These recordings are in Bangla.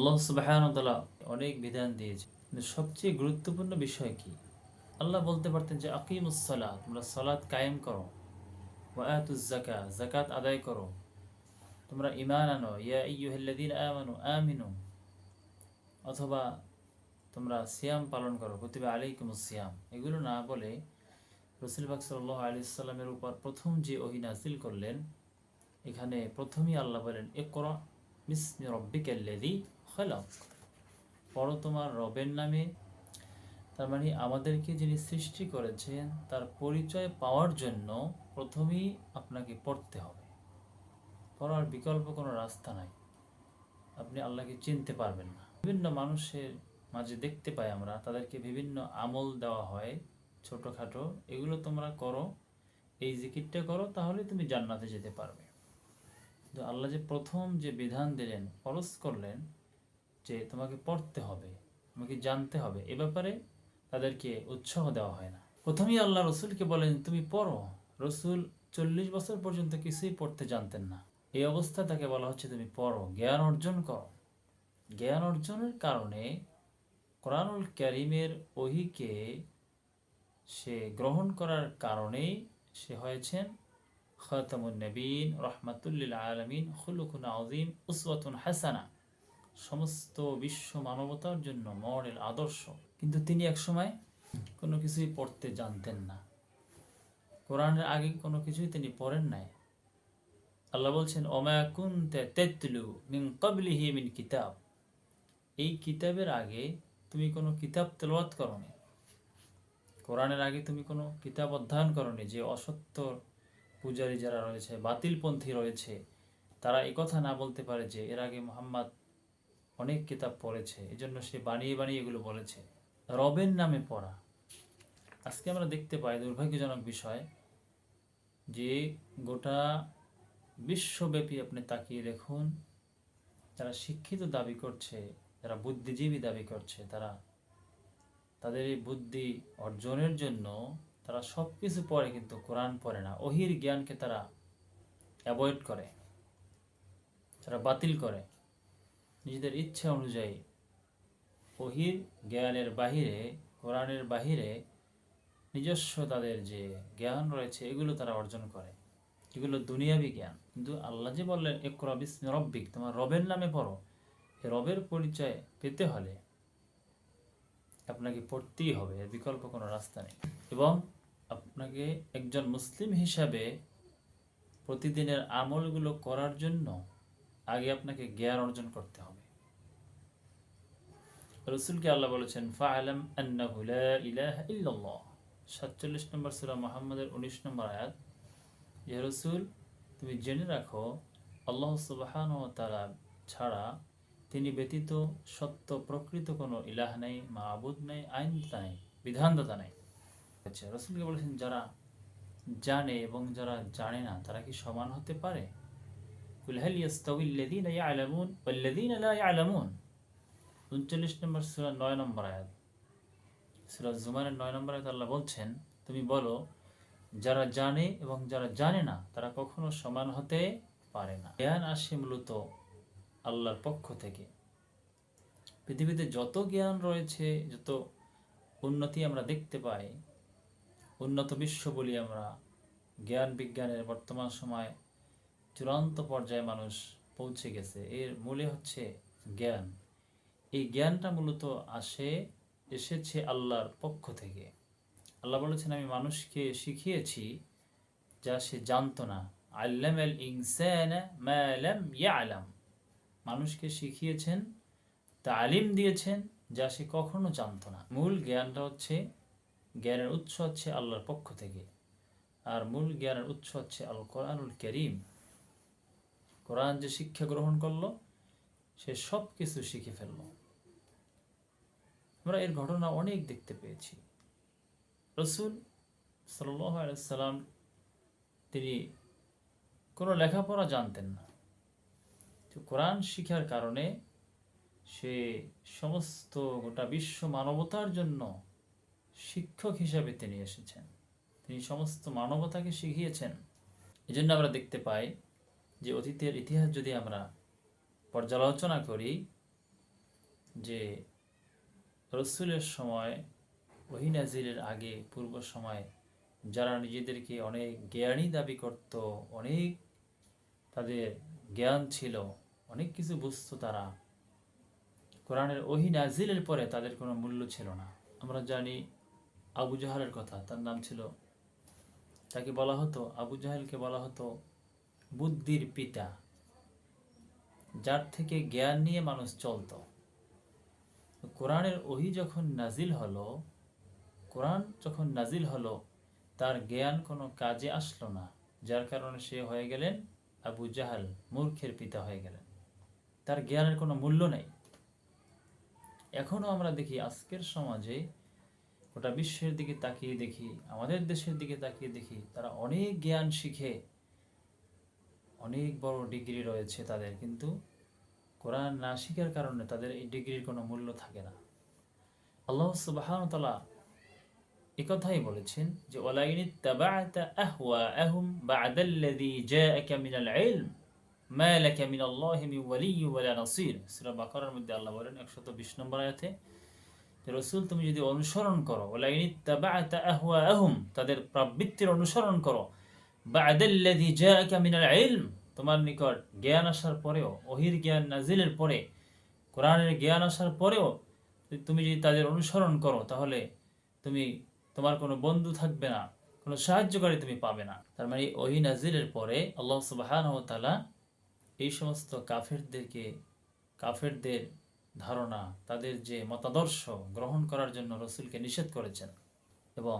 আল্লাহ সুবাহানতালা অনেক বিধান দিয়েছে। সবচেয়ে গুরুত্বপূর্ণ বিষয় কি? আল্লাহ বলতে পারতেন যে আকিমুসলাহ তোমরা সলাৎ কায়েম করো। ওয়াতুজাকা জাকাত আদায় করো। তোমরা ইমান আনো। ইয়া ইয়ুহাল্লাদিন আমানু আমিনু। অথবা তোমরা সিয়াম পালন করো। কুতিবা আলাইকুম সিয়াম এগুলো না বলে রসুল বাক সাল্লাহ আলি সাল্লামের উপর প্রথম যে ওহি নাজিল করলেন, এখানে প্রথমেই আল্লাহ বলেন এ করা মিসমি রব্বিকাল্লাদি খলাক পড়ো তোমার রবের নামে, তার মানে আমাদেরকে যিনি সৃষ্টি করেছেন, তার পরিচয় পাওয়ার জন্য প্রথমেই আপনাকে পড়তে হবে। পড়ার বিকল্প কোনো রাস্তা নাই। আপনি আল্লাহকে চিনতে পারবেন না। বিভিন্ন মানুষের মাঝে দেখতে পাই আমরা, তাদেরকে বিভিন্ন আমল দেওয়া হয় ছোটোখাটো। এগুলো তোমরা করো, এই জিকিরটা করো, তাহলে তুমি জান্নাতে যেতে পারবে। তো আল্লাহ যে প্রথম যে বিধান দিলেন, ফরজ করলেন যে তোমাকে পড়তে হবে, তোমাকে জানতে হবে। এ ব্যাপারে তাদেরকে উৎসাহ দেওয়া হয় না। প্রথমেই আল্লাহ রসুলকে বলেন, তুমি পড়ো। রসুল চল্লিশ বছর পর্যন্ত কিছুই পড়তে জানতেন না। এই অবস্থা তাকে বলা হচ্ছে, তুমি পড়ো, জ্ঞান অর্জন করো। জ্ঞান অর্জনের কারণে কোরআনুল ক্যারিমের ওহিকে সে গ্রহণ করার কারণেই সে হয়েছেন খতামুন নবীন রহমাতুল্লিল আলমিন, খুলুকুন আজিম উসওয়াতুন হাসানা। সমস্ত বিশ্ব মানবতার জন্য মডেল, আদর্শ। কিন্তু তিনি একসময় কোনো কিছুই পড়তে জানতেন না। কোরআনের আগে কোনো কিছুই তিনি পড়েন নাই। আল্লাহ বলছেন ওমায়াকুন তেতলু মিন কবলিহি মিন কিতাব। এই কিতাবের আগে তুমি কোনো কিতাব তেলাওয়াত করনি। কোরআনের আগে তুমি কোনো কিতাব অধ্যয়ন করো করনি যে অসত্য পূজারী যারা রয়েছে, বাতিলপন্থী রয়েছে, তারা কথা না বলতে পারে যে এর আগে মোহাম্মদ অনেক কিতাব পড়েছে, এজন্য সে বানিয়ে বানিয়ে এগুলো বলেছে। রবের নামে পড়া। আজকে আমরা দেখতে পাই দুর্ভাগ্যজনক বিষয় যে গোটা বিশ্বব্যাপী আপনি তাকিয়ে দেখুন, যারা শিক্ষিত দাবি করছে, যারা বুদ্ধিজীবী দাবি করছে, তারা তাদের এই বুদ্ধি অর্জনের জন্য তারা সব কিছু পড়ে কিন্তু কোরআন পড়ে না। অহির জ্ঞানকে তারা অ্যাভয়েড করে তারা বাতিল করে। নিজেদের ইচ্ছা অনুযায়ী। ওহির জ্ঞানের বাহিরে, কোরআনের বাহিরে নিজস্ব তাদের যে জ্ঞান রয়েছে, এগুলো তারা অর্জন করে। এগুলো দুনিয়াবি জ্ঞান। কিন্তু আল্লাহ যে বললেন একরা বিস্মি রব্বিক তোমার রবের নামে পড়ো। রবের পরিচয় পেতে হলে আপনাকে পড়তেই হবে, এর বিকল্প কোনো রাস্তা নেই। এবং আপনাকে একজন মুসলিম হিসাবে প্রতিদিনের আমলগুলো করার জন্য আগে আপনাকে জ্ঞান অর্জন করতে হবে। রসুলকে আল্লাহ বলেছেন, ফাআলাম আন্নাহু লা নম্বর সূরা মুহাম্মদের উনিশ নম্বর আয়াত যে রসুল, তুমি জেনে রাখো, আল্লাহ সুবহান ও তারা ছাড়া তিনি ব্যতীত সত্য প্রকৃত কোনো ইলাহ নেই মাহবুদ নেই, আইনদাতা নেই, বিধানদাতা নেই। আচ্ছা রসুলকে বলেছেন, যারা জানে এবং যারা জানে না, তারা কি সমান হতে পারে? কুল হাল ইয়াস্তাউই আল্লাযীনা ইয়ালামুন ওয়াল্লাযীনা লা ইয়ালামুন 39 নম্বর সূরা 9 নম্বর আয়াত। সূরা জুমারের 9 নম্বর আয়াত আল্লাহ বলছেন, তুমি বলো, যারা জানে এবং যারা জানে না, তারা কখনো সমান হতে পারে না। জ্ঞান আসে মূলত আল্লাহর পক্ষ থেকে। পৃথিবীতে যত জ্ঞান রয়েছে, যত উন্নতি আমরা দেখতে পাই, উন্নত বিশ্ব বলি আমরা, জ্ঞান বিজ্ঞানের বর্তমান সময় চূড়ান্ত পর্যায়ে মানুষ পৌঁছে গেছে। এর মূলে হচ্ছে জ্ঞান। এই জ্ঞানটা মূলত আসে, এসেছে আল্লাহর পক্ষ থেকে। আল্লাহ বলেছেন, আমি মানুষকে শিখিয়েছি যা সে জানতো না। আল্লাম আল ইনসান ইয়ালাম। মানুষকে শিখিয়েছেন, তালিম দিয়েছেন যা সে কখনো জানতো না। মূল জ্ঞানটা হচ্ছে, জ্ঞানের উৎস হচ্ছে আল্লাহর পক্ষ থেকে। আর মূল জ্ঞানের উৎস হচ্ছে আল কোরআনুল করিম। কোরআন যে শিক্ষা গ্রহণ করল, সে সব কিছু শিখে ফেলল। আমরা এর ঘটনা অনেক দেখতে পেয়েছি। রসুল সাল্লাম তিনি কোনো লেখাপড়া জানতেন না। তো কোরআন শিখার কারণে সে সমস্ত গোটা বিশ্ব মানবতার জন্য শিক্ষক হিসাবে তিনি এসেছেন। তিনি সমস্ত মানবতাকে শিখিয়েছেন। এজন্য আমরা দেখতে পাই যে অতীতের ইতিহাস যদি আমরা পর্যালোচনা করি, যে রসুলের সময়, ওহি নাজিরের আগে, পূর্ব সময়, যারা নিজেদেরকে অনেক জ্ঞানী দাবি করত, অনেক তাদের জ্ঞান ছিল, অনেক কিছু বুঝতো তারা, কোরআনের ওহি নাজিলের পরে তাদের কোনো মূল্য ছিল না। আমরা জানি আবু জাহালের কথা, তার নাম ছিল, তাকে বলা হতো, আবু জাহেলকে বলা হতো বুদ্ধির পিতা, যার থেকে জ্ঞান নিয়ে মানুষ চলতো। কোরআনের ওহি যখন নাজিল হলো, কোরআন যখন নাজিল হলো, তার জ্ঞান কোনো কাজে আসলো না, যার কারণে সে হয়ে গেলেন আবু জাহাল, মূর্খের পিতা হয়ে গেলেন। তার জ্ঞানের কোনো মূল্য নেই। এখনও আমরা দেখি আজকের সমাজে গোটা বিশ্বের দিকে তাকিয়ে দেখি, আমাদের দেশের দিকে তাকিয়ে দেখি, তারা অনেক জ্ঞান শিখে অনেক বড় ডিগ্রি রয়েছে তাদের, কিন্তু কোরআন না শিখার কারণে তাদের এই ডিগ্রির কোনো মূল্য থাকে না। আল্লাহ সুবাহান তালা একথাই বলেছেন যে বাকারার মধ্যে আল্লাহ বলেন 120 নম্বর আয়াতে রসুল, তুমি যদি অনুসরণ করো তাদের প্রবৃত্তির অনুসরণ করো তোমার নিকট জ্ঞান আসার পরেও ওহির জ্ঞান নাজিলের পরে, কোরআনের জ্ঞান আসার পরেও তুমি যদি তাদের অনুসরণ করো, তাহলে তুমি, তোমার কোনো বন্ধু থাকবে না, কোনো সাহায্যকারী তুমি পাবে না। তার মানে ওহি নাজিলের পরে আল্লাহ সুবাহান তালা এই সমস্ত কাফেরদেরকে, কাফেরদের ধারণা, তাদের যে মতাদর্শ গ্রহণ করার জন্য রসুলকে নিষেধ করেছেন এবং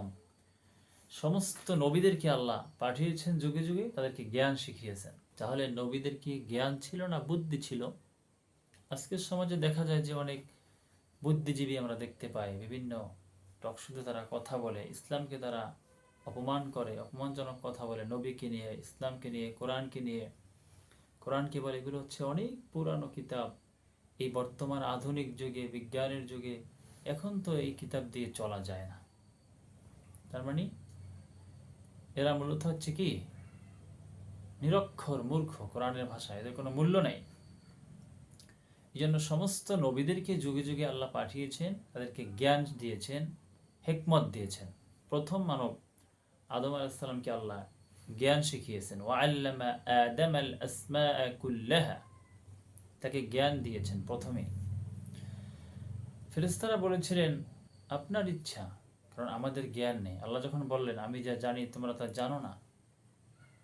সমস্ত নবীদেরকে আল্লাহ পাঠিয়েছেন, যুগে যুগে তাদেরকে জ্ঞান শিখিয়েছেন। তাহলে নবীদের কি জ্ঞান ছিল না বুদ্ধি ছিল? আজকের সমাজে দেখা যায় যে অনেক বুদ্ধিজীবী আমরা দেখতে পাই, বিভিন্ন টকশুতে তারা কথা বলে, ইসলামকে তারা অপমান করে, অপমানজনক কথা বলে, নবীকে নিয়ে, ইসলামকে নিয়ে, কোরআনকে নিয়ে। কোরআনকে বলে, এগুলো হচ্ছে অনেক পুরানো কিতাব। এই বর্তমান আধুনিক যুগে, বিজ্ঞানের যুগে, এখন তো এই কিতাব দিয়ে চলা যায় না। তার মানে এরা মূলত হচ্ছে কি? নিরক্ষর মূর্খ কোরআনের ভাষা এদের কোনো মূল্য নেই। এই জন্য সমস্ত নবীদেরকে যুগে যুগে আল্লাহ পাঠিয়েছেন, তাদেরকে জ্ঞান দিয়েছেন, হেকমত দিয়েছেন। প্রথম মানব আদম আলাইসাল্লামকে আল্লাহ জ্ঞান শিখিয়েছেন। ওয়াল্লামা তাকে জ্ঞান দিয়েছেন প্রথমে। ফেরেস্তারা বলেছিলেন, আপনার ইচ্ছা কারণ আমাদের জ্ঞান নেই। আল্লাহ যখন বললেন, আমি যা জানি, তোমরা তা জানো না?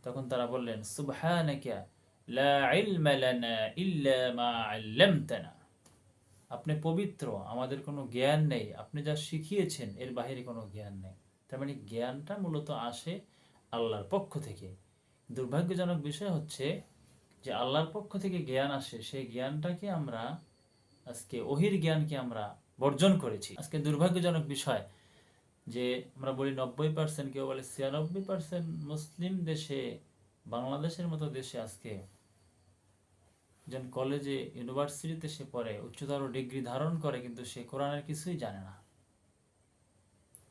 তখন তারা বললেন, সুবহানাকা আপনি পবিত্র, আমাদের কোনো জ্ঞান নেই। আপনি যা শিখিয়েছেন, এর বাইরে কোনো জ্ঞান নেই। তার মানে জ্ঞানটা মূলত আসে আল্লাহর পক্ষ থেকে। দুর্ভাগ্যজনক বিষয় হচ্ছে যে আল্লাহর পক্ষ থেকে জ্ঞান আসে, সেই জ্ঞানটাকে আমরা আজকে অহির জ্ঞানকে আমরা বর্জন করেছি। আজকে দুর্ভাগ্যজনক বিষয় যে আমরা বলি নব্বই পার্সেন্ট কেউ বলে ছিয়ানব্বই পার্সেন্ট মুসলিম দেশে, বাংলাদেশের মতো দেশে আজকে যেন কলেজে ইউনিভার্সিটিতে সে পড়ে, উচ্চতর ডিগ্রি ধারণ করে, কিন্তু সে কোরআনের কিছুই জানে না।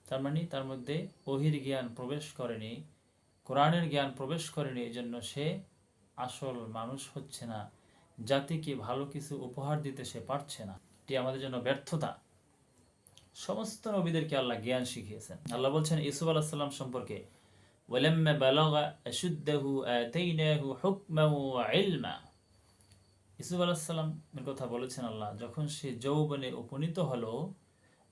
তার মানে তার মধ্যে অহির জ্ঞান প্রবেশ করেনি কোরআনের জ্ঞান প্রবেশ করেনি এই জন্য সে আসল মানুষ হচ্ছে না। জাতিকে ভালো কিছু উপহার দিতে সে পারছে না। এটি আমাদের জন্য ব্যর্থতা। সমস্ত নবীদেরকে আল্লাহ জ্ঞান শিখিয়েছেন। আল্লাহ বলছেন ইসুফ আল্লাহ সাল্লাম সম্পর্কে ইসুফ কথা বলেছেন আল্লাহ, যখন সে যৌবনে উপনীত হলো,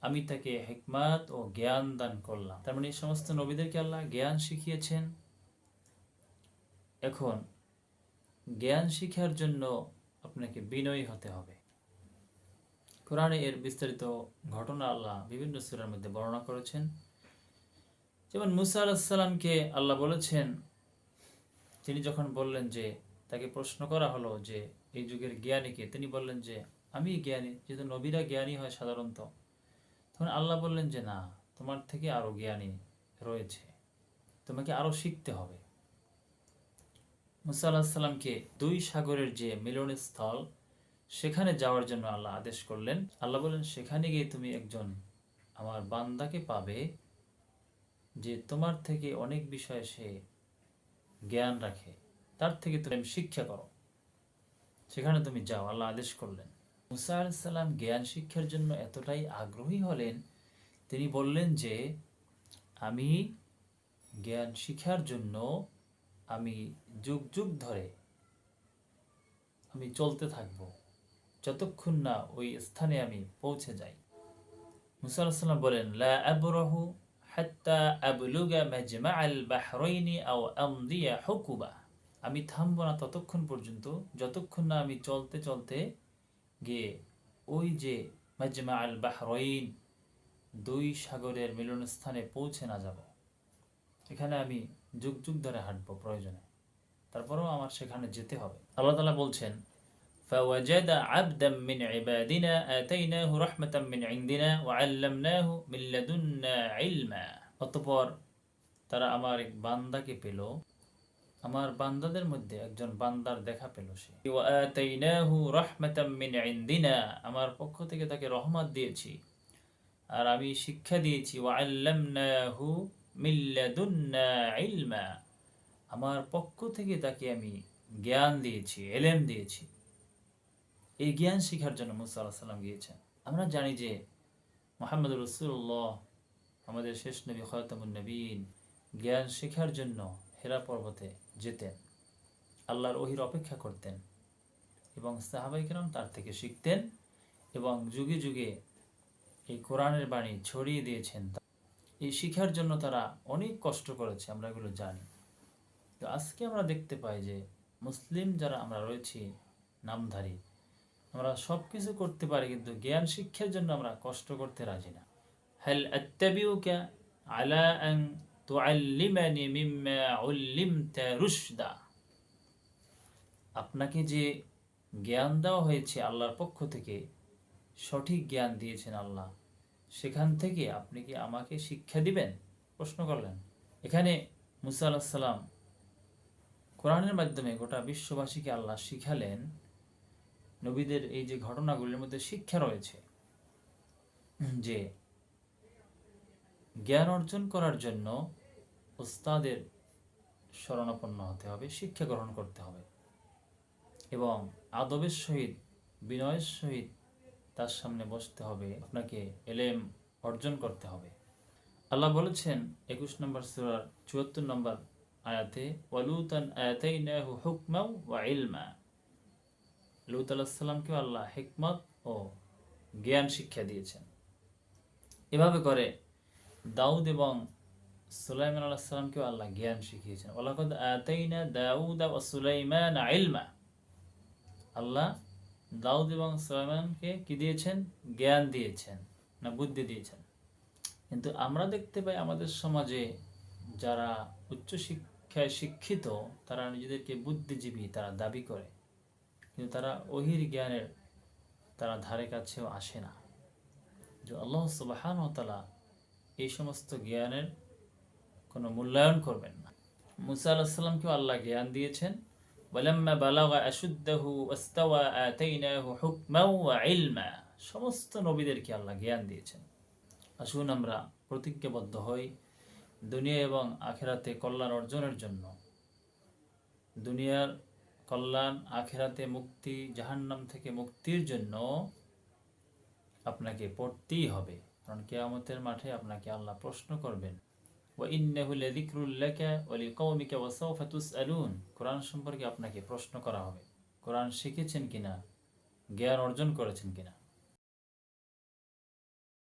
আমি তাকে হেকমাত ও জ্ঞান দান করলাম। তার মানে সমস্ত নবীদেরকে আল্লাহ জ্ঞান শিখিয়েছেন। এখন, জ্ঞান শিখার জন্য আপনাকে বিনয়ী হতে হবে। কোরআনে এর বিস্তারিত ঘটনা আল্লাহ বিভিন্ন সুরের মধ্যে বর্ণনা করেছেন। যেমন মুসা আলাহিসাল্লামকে আল্লাহ বলেছেন, তিনি যখন বললেন যে তাকে প্রশ্ন করা হলো যে এই যুগের জ্ঞানীকে, তিনি বললেন যে আমি জ্ঞানী, যেহেতু নবীরা জ্ঞানী হয় সাধারণত। তখন আল্লাহ বললেন যে না, তোমার থেকে আরও জ্ঞানী রয়েছে, তোমাকে আরও শিখতে হবে। মুসা আলাহিসাল্লামকে দুই সাগরের যে মিলনের স্থল সেখানে যাওয়ার জন্য আল্লাহ আদেশ করলেন। আল্লাহ বলেন সেখানে গিয়ে তুমি একজন আমার বান্দাকে পাবে যে তোমার থেকে অনেক বিষয়ে সে জ্ঞান রাখে। তার থেকে তুমি শিক্ষা করো। সেখানে তুমি যাও। আল্লাহ আদেশ করলেন। মুসা আলাইসাল্লাম জ্ঞান শিক্ষার জন্য এতটাই আগ্রহী হলেন, তিনি বললেন যে, আমি জ্ঞান শিখার জন্য আমি যুগ যুগ ধরে আমি চলতে থাকব। যতক্ষণ না ওই স্থানে আমি পৌঁছে যাই। মুসা আলাইসাল্লাম বলেন, লা আবরাহু আবলুগা মাজমাআল বাহরাইনি আও আমদিয়া হুকুবা আমি থামব না ততক্ষণ পর্যন্ত, যতক্ষণ না আমি চলতে চলতে গিয়ে ওই যে মাজমা আল বাহরাইন, দুই সাগরের মিলনস্থানে পৌঁছে না যাব। এখানে আমি যুগ যুগ ধরে হাঁটবো প্রয়োজনে। তারপরেও আমার সেখানে যেতে হবে। আল্লাহ তালা বলছেন فوجد عبدا من عبادنا آتيناه رحمة من عندنا وعلمناه من لدنا علما অতঃপর তারা আমার এক বান্দাকে পেল আমার বান্দাদের মধ্যে একজন বান্দার দেখা পেল সে وآتيناه رحمة من عندنا আমার পক্ষ থেকে তাকে রহমত দিয়েছি আর আমি শিক্ষা দিয়েছি وعلمناه من لدنا علما আমার পক্ষ থেকে তাকে আমি জ্ঞান দিয়েছি এলেম দিয়েছি এই জ্ঞান শিখার জন্য মুসা আল্লাহ সাল্লাম গিয়েছেন। আমরা জানি যে মোহাম্মদ রসুল্লাহ আমাদের শেষ নবী খয়তামুন নবীন, জ্ঞান শেখার জন্য হেরা পর্বতে যেতেন। আল্লাহর ওহির অপেক্ষা করতেন এবং সাহাবাইকেরাম তার থেকে শিখতেন এবং যুগে যুগে এই কোরআনের বাণী ছড়িয়ে দিয়েছেন। এই শিখার জন্য তারা অনেক কষ্ট করেছে, আমরা এগুলো জানি। তো আজকে আমরা দেখতে পাই যে মুসলিম যারা আমরা রয়েছি, নামধারী আমরা সব কিছু করতে পারি, কিন্তু জ্ঞান শিক্ষার জন্য আমরা কষ্ট করতে রাজি না। হেল আলা আপনাকে যে জ্ঞান দেওয়া হয়েছে আল্লাহর পক্ষ থেকে, সঠিক জ্ঞান দিয়েছেন আল্লাহ। সেখান থেকে আপনি কি আমাকে শিক্ষা দিবেন? প্রশ্ন করলেন। এখানে মুসা আল্লাহ সাল্লাম কোরআনের মাধ্যমে গোটা বিশ্ববাসীকে আল্লাহ শিখালেন নবীদের এই যে ঘটনাগুলির মধ্যে শিক্ষা রয়েছে যে জ্ঞান অর্জন করার জন্য ওস্তাদের শরণাপন্ন হতে হবে, শিক্ষা গ্রহণ করতে হবে। এবং আদবের সহিত, বিনয়ের সহিত তার সামনে বসতে হবে, আপনাকে এলেম অর্জন করতে হবে। আল্লাহ বলেছেন একুশ নম্বর সুরার চুয়াত্তর নম্বর আয়াতে, ওয়ালুতান আয়াতাইনাহু হুকমাও ওয়া ইলমা লুত আলাহিসাল্লামকেও আল্লাহ হিকমত ও জ্ঞান শিক্ষা দিয়েছেন। এভাবে করে দাউদ এবং সুলাইমান আলাহিসাল্লামকেও আল্লাহ জ্ঞান শিখিয়েছেন। ওলাকদ আতাইনা দাউদ ও সুলাইমান ইলমা। আল্লাহ দাউদ এবং সুলাইমানকে কি দিয়েছেন? জ্ঞান দিয়েছেন না বুদ্ধি দিয়েছেন। কিন্তু আমরা দেখতে পাই আমাদের সমাজে যারা উচ্চ শিক্ষায় শিক্ষিত, তারা নিজেদেরকে বুদ্ধিজীবী তারা দাবি করে। কিন্তু তারা ওহির জ্ঞানের তারা ধারে কাছেও আসে না যে আল্লাহ সুবাহান তালা এই সমস্ত জ্ঞানের কোনো মূল্যায়ন করবেন না মুসা আলাহিসাল্লামকেও আল্লাহ জ্ঞান দিয়েছেন ولما بلغ أشده واستوى آتيناه حكما وعلما সমস্ত নবীদেরকে আল্লাহ জ্ঞান দিয়েছেন আসুন আমরা প্রতিজ্ঞাবদ্ধ হই দুনিয়া এবং আখেরাতে কল্যাণ অর্জনের জন্য দুনিয়ার কল্যাণ, আখেরাতে মুক্তি, জাহান্নাম থেকে মুক্তির জন্য আপনাকে পড়তেই হবে। কারণ কেয়ামতের মাঠে আপনাকে আল্লাহ প্রশ্ন করবেন কোরআন সম্পর্কে আপনাকে প্রশ্ন করা হবে। কোরআন শিখেছেন কিনা? জ্ঞান অর্জন করেছেন কিনা?